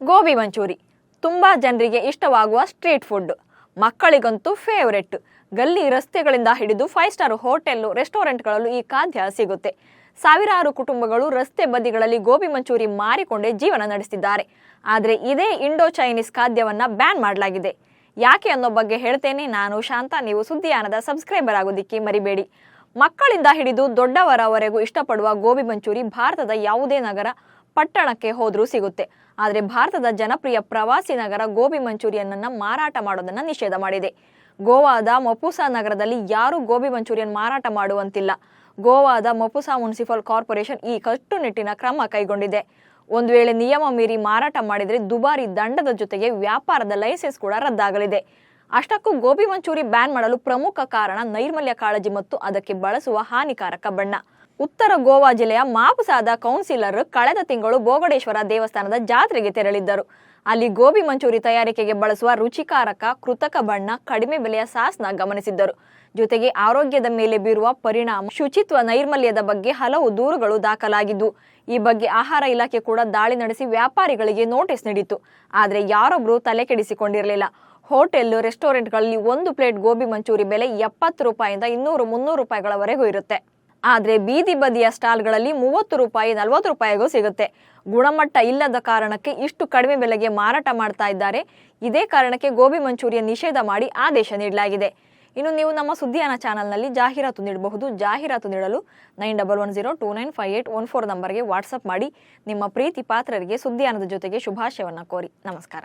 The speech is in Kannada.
ಗೋಬಿ ಮಂಚೂರಿ. ತುಂಬ ಜನರಿಗೆ ಇಷ್ಟವಾಗುವ ಸ್ಟ್ರೀಟ್ ಫುಡ್. ಮಕ್ಕಳಿಗಂತೂ ಫೇವ್ರೆಟ್ ಗಲ್ಲಿ ರಸ್ತೆಗಳಿಂದ ಹಿಡಿದು ಫೈವ್ ಸ್ಟಾರ್ ಹೋಟೆಲ್ ರೆಸ್ಟೋರೆಂಟ್ಗಳಲ್ಲೂ ಈ ಖಾದ್ಯ ಸಿಗುತ್ತೆ. ಸಾವಿರಾರು ಕುಟುಂಬಗಳು ರಸ್ತೆ ಬದಿಗಳಲ್ಲಿ ಗೋಬಿ ಮಂಚೂರಿ ಮಾರಿಕೊಂಡೇ ಜೀವನ ನಡೆಸಿದ್ದಾರೆ ಆದರೆ ಇದೇ ಇಂಡೋ ಚೈನೀಸ್ ಖಾದ್ಯವನ್ನ ಬ್ಯಾನ್ ಮಾಡಲಾಗಿದೆ. ಯಾಕೆ ಅನ್ನೋ ಬಗ್ಗೆ ಹೇಳ್ತೇನೆ ನಾನು ಶಾಂತ. ನೀವು ಸುದ್ದಿಯಾನದ ಸಬ್ಸ್ಕ್ರೈಬರ್ ಆಗೋದಿಕ್ಕೆ ಮರಿಬೇಡಿ. ಮಕ್ಕಳಿಂದ ಹಿಡಿದು ದೊಡ್ಡವರವರೆಗೂ ಇಷ್ಟಪಡುವ ಗೋಬಿ ಮಂಚೂರಿ ಭಾರತದ ಯಾವುದೇ ನಗರ ಪಟ್ಟಣಕ್ಕೆ ಹೋದರೂ ಸಿಗುತ್ತೆ. ಆದರೆ ಭಾರತದ ಜನಪ್ರಿಯ ಪ್ರವಾಸಿ ನಗರ ಗೋಬಿ ಮಂಚೂರಿಯನ್ನ ಮಾರಾಟ ಮಾಡೋದನ್ನು ನಿಷೇಧ ಮಾಡಿದೆ. ಗೋವಾದ ಮಪುಸಾ ನಗರದಲ್ಲಿ ಯಾರೂ ಗೋಬಿ ಮಂಚೂರಿಯನ್ ಮಾರಾಟ ಮಾಡುವಂತಿಲ್ಲ. ಗೋವಾದ ಮಪುಸಾ ಮುನ್ಸಿಪಲ್ ಕಾರ್ಪೊರೇಷನ್ ಈ ಕಟ್ಟುನಿಟ್ಟಿನ ಕ್ರಮ ಕೈಗೊಂಡಿದೆ. ಒಂದು ವೇಳೆ ನಿಯಮ ಮೀರಿ ಮಾರಾಟ ಮಾಡಿದರೆ ದುಬಾರಿ ದಂಡದ ಜೊತೆಗೆ ವ್ಯಾಪಾರದ ಲೈಸೆನ್ಸ್ ಕೂಡ ರದ್ದಾಗಲಿದೆ. ಅಷ್ಟಕ್ಕೂ ಗೋಬಿ ಮಂಚೂರಿ ಬ್ಯಾನ್ ಮಾಡಲು ಪ್ರಮುಖ ಕಾರಣ ನೈರ್ಮಲ್ಯ ಕಾಳಜಿ ಮತ್ತು ಅದಕ್ಕೆ ಬಳಸುವ ಹಾನಿಕಾರಕ ಬಣ್ಣ. ಉತ್ತರ ಗೋವಾ ಜಿಲ್ಲೆಯ ಮಾಪುಸಾದ ಕೌನ್ಸಿಲರ್ ಕಳೆದ ತಿಂಗಳು ಬೋಗಡೇಶ್ವರ ದೇವಸ್ಥಾನದ ಜಾತ್ರೆಗೆ ತೆರಳಿದ್ದರು. ಅಲ್ಲಿ ಗೋಬಿ ಮಂಚೂರಿ ತಯಾರಿಕೆಗೆ ಬಳಸುವ ರುಚಿಕಾರಕ, ಕೃತಕ ಬಣ್ಣ, ಕಡಿಮೆ ಬೆಲೆಯ ಸಾಸ್ನ ಗಮನಿಸಿದ್ದರು. ಜೊತೆಗೆ ಆರೋಗ್ಯದ ಮೇಲೆ ಬೀರುವ ಪರಿಣಾಮ, ಶುಚಿತ್ವ ನೈರ್ಮಲ್ಯದ ಬಗ್ಗೆ ಹಲವು ದೂರುಗಳು ದಾಖಲಾಗಿದ್ದು, ಈ ಬಗ್ಗೆ ಆಹಾರ ಇಲಾಖೆ ಕೂಡ ದಾಳಿ ನಡೆಸಿ ವ್ಯಾಪಾರಿಗಳಿಗೆ ನೋಟಿಸ್ ನೀಡಿತ್ತು. ಆದರೆ ಯಾರೊಬ್ಬರೂ ತಲೆ ಕೆಡಿಸಿಕೊಂಡಿರಲಿಲ್ಲ ಹೋಟೆಲ್ ರೆಸ್ಟೋರೆಂಟ್ಗಳಲ್ಲಿ ಒಂದು ಪ್ಲೇಟ್ ಗೋಬಿ ಮಂಚೂರಿ ಬೆಲೆ ಎಪ್ಪತ್ತು ರೂಪಾಯಿಂದ ಇನ್ನೂರು ಮುನ್ನೂರು ರೂಪಾಯಿಗಳವರೆಗೂ ಇರುತ್ತೆ. ಆದರೆ ಬೀದಿ ಬದಿಯ ಸ್ಟಾಲ್ಗಳಲ್ಲಿ ಮೂವತ್ತು ರೂಪಾಯಿ, ನಲವತ್ತು ರೂಪಾಯಿಗೂ ಸಿಗುತ್ತೆ. ಗುಣಮಟ್ಟ ಇಲ್ಲದ ಕಾರಣಕ್ಕೆ ಇಷ್ಟು ಕಡಿಮೆ ಬೆಲೆಗೆ ಮಾರಾಟ ಮಾಡ್ತಾ ಇದ್ದಾರೆ. ಇದೇ ಕಾರಣಕ್ಕೆ ಗೋಬಿ ಮಂಚೂರಿಯ ನಿಷೇಧ ಮಾಡಿ ಆದೇಶ ನೀಡಲಾಗಿದೆ. ಇನ್ನು ನೀವು ನಮ್ಮ ಸುದ್ದಿಯಾನ ಚಾನಲ್ನಲ್ಲಿ ಜಾಹೀರಾತು ನೀಡಬಹುದು. ಜಾಹೀರಾತು ನೀಡಲು nine double one zero two nine five eight one four ನಂಬರ್ಗೆ ವಾಟ್ಸಪ್ ಮಾಡಿ. ನಿಮ್ಮ ಪ್ರೀತಿ ಪಾತ್ರರಿಗೆ ಸುದ್ದಿಯಾನದ ಜೊತೆಗೆ ಶುಭಾಶಯವನ್ನು ಕೋರಿ. ನಮಸ್ಕಾರ.